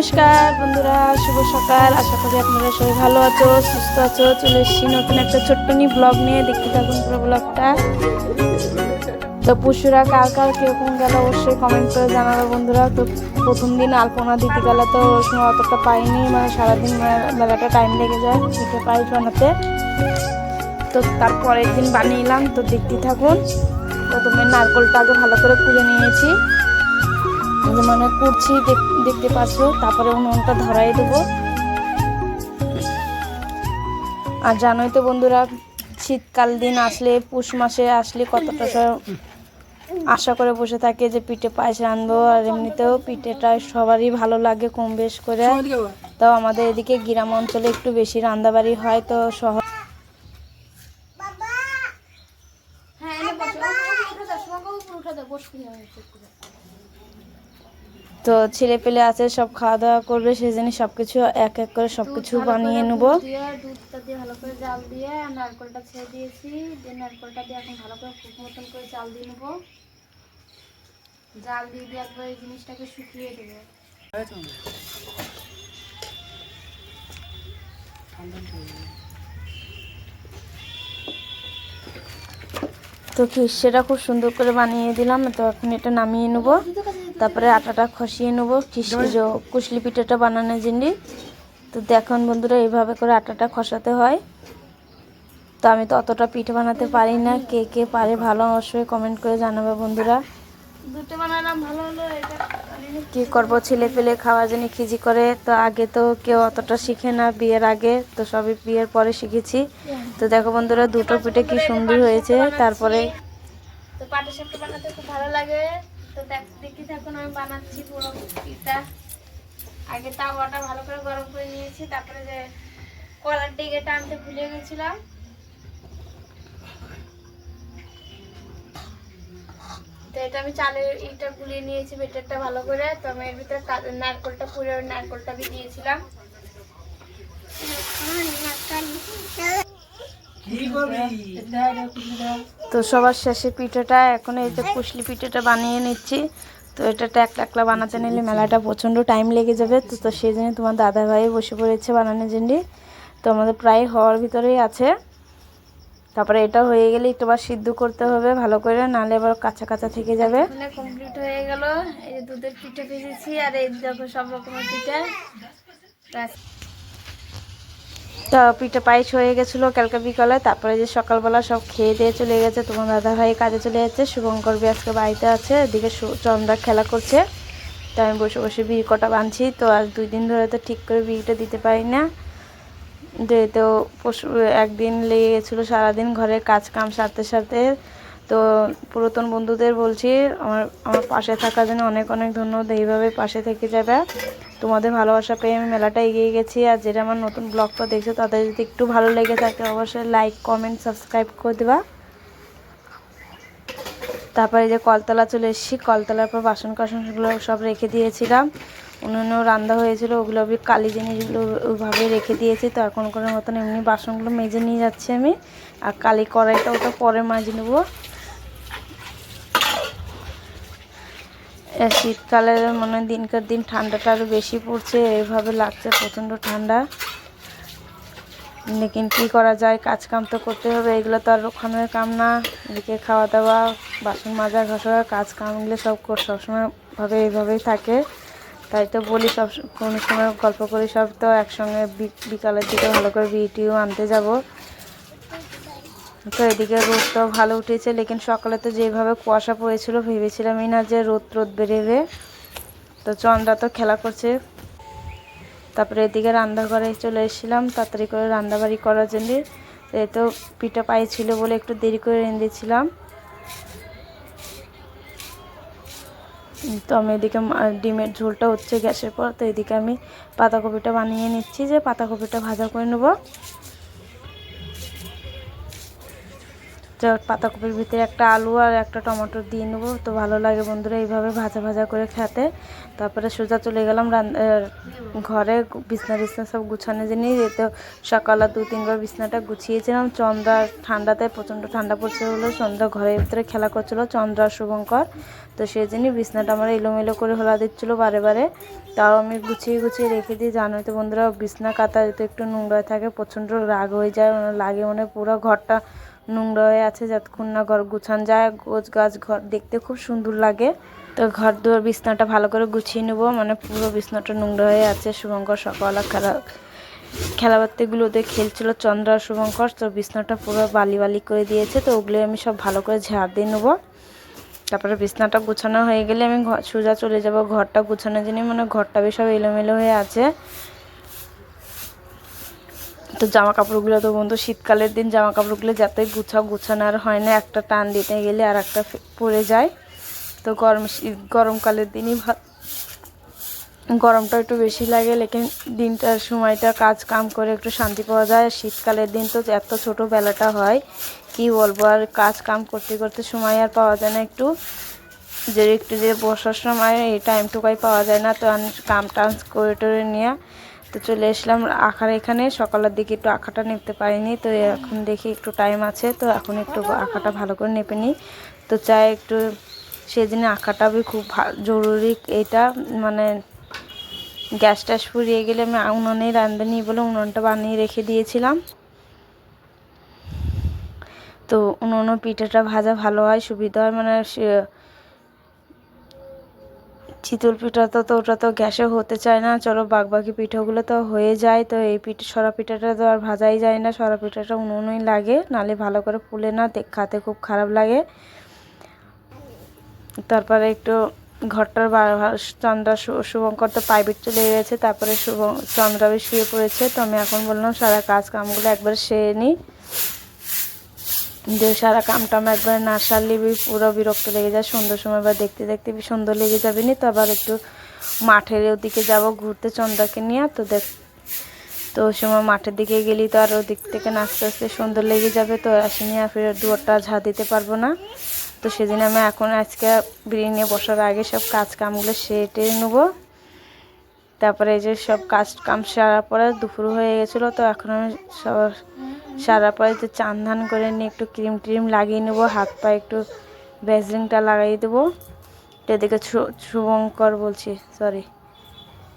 নমস্কার বন্ধুরা, শুভ সকাল। আশা করি আপনারা সবাই ভালো আছো, সুস্থ আছো। চলে এসেছি নতুন একটা ছোট্টনি ব্লগ নিয়ে। দেখতে থাকুন পুরো ব্লগটা তো পশুরা কার কার কীরকম গেল অবশ্যই কমেন্ট করে জানাবে বন্ধুরা। তো প্রথম দিন আলপনা দিতে গেলে তো ওই সময় অতটা পাইনি। মানে সারাদিন মেলাটা টাইম লেগে যায় পিঠে পায়েস বানাতে তো তারপরের দিন বানিয়ে এলাম। তো দেখতে থাকুন। প্রথমে নারকলটা আগে ভালো করে কুলে নিয়েছি। মানে করছি দেখ- দেখতে পাচ্ছ তারপরে উনুনটা ধরাই দেবো। আর জানোই তো বন্ধুরা শীতকাল দিন আসলে পুষ মাসে আসলে কতটা আশা করে বসে থাকে যে পিঠে পায়েস রাঁধবো আর এমনিতেও পিঠেটা সবারই ভালো লাগে কম বেশ করে। তো আমাদের এদিকে গ্রাম অঞ্চলে একটু বেশি রান্দাবাড়ি হয় তো শহর তো ছেলে পেলে আছে সব খাওয়া দাওয়া করবে সেই জন্য সব কিছু এক এক করে সব কিছু বানিয়ে নেব। দুধটা দিয়ে ভালো করে জাল দিয়ে নারকেলটা ছেড়ে দিয়েছি দিয়ে নারকেলটা দিয়ে এখন ভালো করে খুব মতন করে জাল দিয়ে নেব। জাল দিয়ে দিয়ে একবার এই জিনিসটাকে শুকিয়ে দেবো। তো খিসেটা খুব সুন্দর করে বানিয়ে দিলাম তো এখন এটা নামিয়ে নেব। তারপরে আটাটা খসিয়ে নেব কুশলি পিঠাটা বানানোর জন্য তো দেখুন বন্ধুরা এইভাবে করে আটাটা খসাতে হয়। তো আমি তো অতটা পিঠে বানাতে পারি না। কে কে পারে ভালো অবশ্যই কমেন্ট করে জানাবে বন্ধুরা। দুটো বানালাম ভালো হলো এটা কি করব ছেলে পেলে খাওয়ার জন্য খিজি করে। তো আগে তো কেউ অতটা শিখে না বিয়ের আগে তো সবই বিয়ের পরে শিখেছি। তো দেখো বন্ধুরা দুটো পিঠে কি সুন্দর হয়েছে। তারপরে তো পাটি সাপটা বানাতে খুব ভালো লাগে। তো দেখ দেখি থাকুন আমি বানাচ্ছি পুরো পিঠা। আগে তাওয়াটা ভালো করে গরম করে নিয়েছি, তারপরে যে কলার দিকে টানতে ভুলে গেছিলাম। তো এটা আমি চালের ইটা গুলিয়ে নিয়েছি বেটারটা ভালো করে। তো আমি এর ভিতরে নারকলটা, পুরো নারকলটা দিয়ে দিয়েছিলাম তো সবার শেষে পিঠাটা এখন এই যে কুশলি পিঠাটা বানিয়ে নিচ্ছি। তো এটা একলা একলা বানাতে নিলে মেলাটা প্রচণ্ড টাইম লেগে যাবে। তো তো সেই জন্য তোমার দাদা ভাই বসে পড়েছে বানানোর জন্য। তো আমাদের প্রায় হওয়ার ভিতরেই আছে। তারপরে এটা হয়ে গেলে একটু আবার সিদ্ধ করতে হবে ভালো করে নাহলে আবার কাঁচা কাঁচা থেকে যাবে। কমপ্লিট হয়ে গেল। এই যে দুধের পিঠে ভেজেছি আর এই দেখো সব রকমের পিঠে। তো পিঠে পায়েস হয়ে গেছিল কালকে বিকালে, তারপরে যে সকালবেলা সব খেয়ে দিয়ে চলে গেছে, তোমার দাদা ভাই কাজে চলে যাচ্ছে, শুভঙ্কর বি আজকে বাড়িতে আছে, এদিকে চন্দ্রা খেলা করছে, তো আমি বসে বসে বিড়ি কটা বাঁধছি তো আর দুই দিন ধরে তো ঠিক করে বিড়িটা দিতে পারি না। যেহেতু পশু একদিন লেগে গেছিল সারাদিন ঘরের কাজ কাম সারতে সারতে তো পুরাতন বন্ধুদের বলছি, আমার আমার পাশে থাকার জন্য অনেক অনেক ধন্যবাদ। এইভাবে পাশে থেকে যাবে। তোমাদের ভালোবাসা পেয়ে আমি মেলাটা এগিয়ে গেছি। আর যেটা আমার নতুন ব্লগটা দেখছ, তাদের যদি একটু ভালো লেগে থাকে, অবশ্যই লাইক কমেন্ট সাবস্ক্রাইব করে দেবা। তারপরে যে কলতলা চলে এসেছি। কলতলার পর বাসন কাসনগুলো সব রেখে দিয়েছিলাম। অন্যান্য রান্না হয়েছিল, ওগুলো আমি কালি জিনিসগুলো ওইভাবে রেখে দিয়েছি। তো এখন করে মতন এমনি বাসনগুলো মেজে নিয়ে যাচ্ছি আমি। আর কালি কড়াইটা ওটা পরে মাঝে নেব। শীতকালে মানে দিনকার দিন ঠান্ডাটা আরও বেশি পড়ছে এইভাবে লাগছে প্রচণ্ড ঠান্ডা। লেকিন কী করা যায় কাজ কাম তো করতে হবে, এগুলো তো আর ওখানের কাম না। এদিকে খাওয়া দাওয়া বাসন মাজা, ঘষা কাজ কামগুলো সব কর- সবসময় ভাবে এইভাবেই থাকে। তাই তো বলি সব কোনো সময় গল্প করি সব তো একসঙ্গে বিকালের দিকে ভালো করে বিটিও আনতে যাব। তো এদিকে রোদটাও ভালো উঠেছে, লেকিন সকালে তো যেভাবে কুয়াশা পড়েছিল, ভেবেছিলামই না যে রোদ রোদ বেরোবে তো চন্দ্রা তো খেলা করছে। তারপরে এদিকে রান্নাঘরে চলে এসেছিলাম, তাড়াতাড়ি করে রান্নাবাড়ি করার জন্যে। এই তো পিঠা পায়ে ছিল বলে একটু দেরি করে রেঁধেছিলাম। তো আমি এদিকে ডিমের ঝোলটা হচ্ছে গ্যাসের পর, তো এদিকে আমি পাতাকপিটা বানিয়ে নিচ্ছি, যে পাতাকপিটা ভাজা করে নেব। চ- পাতাকপির ভিতরে একটা আলু আর একটা টমেটো দিয়ে নেব। তো ভালো লাগে বন্ধুরা এইভাবে ভাজা ভাজা করে খেতে। তারপরে সোজা চলে গেলাম ঘরে বিছনা বিছনা সব গুছানো জিনিস। এই তো সকালে দু, তিনবার বিছনাটা গুছিয়েছিলাম। চন্দ্রা ঠান্ডাতে প্রচণ্ড ঠান্ডা পড়ছে হলো চন্দ্রা ঘরের ভিতরে খেলা করছিল চন্দ্রা শুভঙ্কর। তো সেই জন্যই বিছনাটা আমার এলোমেলো করে হলা দিচ্ছিল বারে বারে। তাও আমি গুছিয়ে গুছিয়ে রেখে দিই। জানোই তো বন্ধুরা, বিছনা কাতা যদি একটু নোংরা থাকে, প্রচণ্ড রাগ হয়ে যায় মানে লাগে মানে পুরো ঘরটা নোংরা হয়ে আছে, যতক্ষণ না ঘর গুছান যায়, গোছ গাছ ঘর দেখতে খুব সুন্দর লাগে। তো ঘর দুয়ার বিছনাটা ভালো করে গুছিয়ে নেব। মানে পুরো বিছনাটা নোংরা হয়ে আছে, শুভঙ্কর সকালে খেলা খেলাবাতিগুলোতে খেলছিল চন্দ্র আর শুভঙ্কর। তো বিছনাটা পুরো বালি বালি করে দিয়েছে, তো ওগুলো আমি সব ভালো করে ঝাড় দিয়ে নেব। তারপরে বিছনাটা গুছানো হয়ে গেলে আমি সোজা চলে যাব ঘরটা গুছানোর জন্য। মানে ঘরটা বেশ সব এলোমেলো হয়ে আছে। তো জামা কাপড়গুলো তো বন্ধু, শীতকালের দিন জামা কাপড়গুলো যাতে গুছানো আর হয় না, একটা টান দিতে গেলে আর একটা পড়ে যায়। তো গরম গরমকালের দিনই গরমটা একটু বেশি লাগে, লেকিন দিনটার সময়টা কাজ কাম করে একটু শান্তি পাওয়া যায়। আর শীতকালের দিন তো এত ছোট বেলাটা হয়, কি বলব, আর কাজ কাম করতে করতে সময় আর পাওয়া যায় না একটু। যে একটু যে বসার সময় এই টাইমটুকাই পাওয়া যায় না, তো কাম টাম করে টরে নিয়ে তো চলে এসলাম আঁকার এখানে। সকালের দিকে একটু আঁকাটা নিতে পারিনি, তো এখন দেখি একটু টাইম আছে, তো এখন একটু আঁকাটা ভালো করে নেপে নিই। তো চাই একটু সেদিনে আঁকাটা বি খুব জরুরি এটা মানে গ্যাস ট্যাস ফুরিয়ে গেলে আমি উনুনে রাঁধুনি বলে উনুনটা বানিয়ে রেখে দিয়েছিলাম। তো উনুনে পিঠাটা ভাজা ভালো হয়, সুবিধা হয় মানে চিতল পিঠা তো তো ওটা তো গ্যাসে হতে চায় না। চলো বাকি পিঠাগুলো তো হয়ে যায়। তো এই পিঠা সরা পিঠাটা তো আর ভাজাই যায় না। সরা পিঠাটা উনুনই লাগে। নালে ভালো করে ফুলে না। খাতে খুব খারাপ লাগে। তারপরে একটু ঘরটার চন্দ্রা শুভঙ্কর তো প্রাইভেট চলে গেছে। তারপরে শুভ চন্দ্রাবি শুয়ে পড়েছে। তো আমি এখন বললাম, সারা কাজ কামগুলো একবার সেরে নিই। যে সারা কাম টাম একবার না সারলে পুরো বিরক্ত লেগে যায়। সন্ধ্যার সময় বা দেখতে দেখতে সুন্দর লেগে যাবে নি। তো আবার একটু মাঠের ওদিকে যাব ঘুরতে চন্দাকে নিয়ে। তো দেখ, তো ওই সময় মাঠের দিকে গেলি তো আর ওদিক থেকে নাচতে আস্তে সুন্দর লেগে যাবে। তো আসিনি আর ফের দুয়ারটা ঝা দিতে পারব না। তো সেদিন আমি এখন আজকে বিরিয়ানি বসার আগে সব কাজ কামগুলো সেটে নেব। তারপরে এই যে সব কাজ কাম সারার পরে দুপুর হয়ে গেছিল, তো এখন আমি সব সারার পরে যে চান ধান করে নিয়ে একটু ক্রিম ট্রিম লাগিয়ে নেব, হাত পা একটু ভ্যাসলিনটা লাগিয়ে দেবো। এদিকে শুভঙ্কর বলছি সরি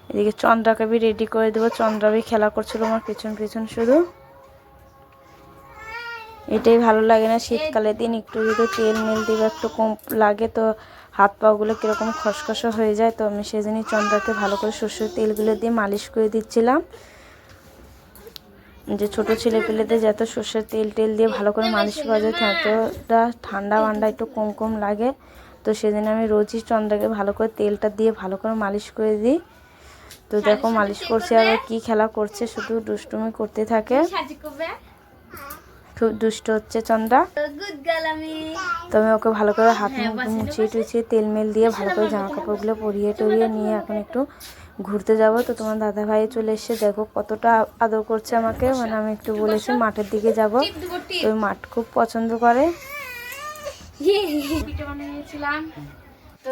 এদিকে চন্দ্রাকে বি রেডি করে দেবো চন্দ্রাবি খেলা করছিল আমার পিছন পিছন শুধু। এটাই ভালো লাগে না, শীতকালের দিন একটু যদি তেল মেল দিবে, একটু কম লাগে, তো হাত পাগুলো কীরকম খসখসে হয়ে যায়, তো আমি সেদিনই চন্দ্রাকে ভালো করে সর্ষের তেলগুলো দিয়ে মালিশ করে দিচ্ছিলাম। যে ছোট ছেলে পেলেদের যত সর্ষের তেল টেল দিয়ে ভালো করে মালিশ করা যায় ততটা ঠান্ডা মান্ডা একটু কম কম লাগে। তো সেদিন আমি রোজই চন্দ্রাকে ভালো করে তেলটা দিয়ে ভালো করে মালিশ করে দিই। তো দেখো মালিশ করছে আর কি খেলা করছে, শুধু দুষ্টুমি করতে থাকে। খুব দুষ্ট হচ্ছে চন্দ্রা। গুড গার্ল আমি তো আমি ওকে ভালো করে হাত হ্যাঁ, মুছিয়ে টুছিয়ে তেল মেল দিয়ে ভালো করে জামা কাপড়গুলো পরিয়ে টরিয়ে নিয়ে এখন একটু ঘুরতে যাব। তো তোমার দাদা ভাই চলে এসে দেখো কতটা আদর করছে আমাকে। মানে আমি একটু বলেছি মাঠের দিকে যাব। তো মাঠ খুব পছন্দ করে। বানিয়েছিলাম। তো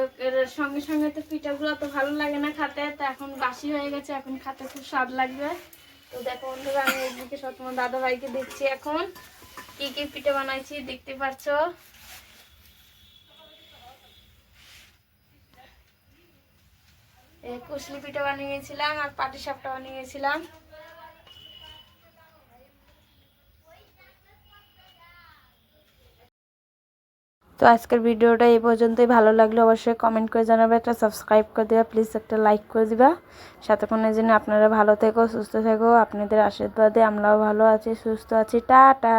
সঙ্গে সঙ্গে তো পিঠাগুলো তো ভালো লাগে না খেতে। তো এখন বাসি হয়ে গেছে। এখন খেতে খুব স্বাদ লাগবে। তো দেখো বন্ধুরা, আমি এদিকে সব তোমার দাদা ভাইকে দেখছি এখন। কি কি পিঠা বানাইছি দেখতে পাচ্ছ? কুশলি পিঠা বানিয়েছিলাম আর পাটি সাপটা বানিয়েছিলাম। তো আজকের ভিডিওটা এই পর্যন্তই। ভালো লাগলে অবশ্যই কমেন্ট করে জানাবে, একটা সাবস্ক্রাইব করে দেবা প্লিজ একটা লাইক করে দিবা। সাতক্ষণের জন্য আপনারা ভালো থেকো, সুস্থ থেকো। আপনাদের আশীর্বাদে আমরাও ভালো আছি, সুস্থ আছি। টাটা!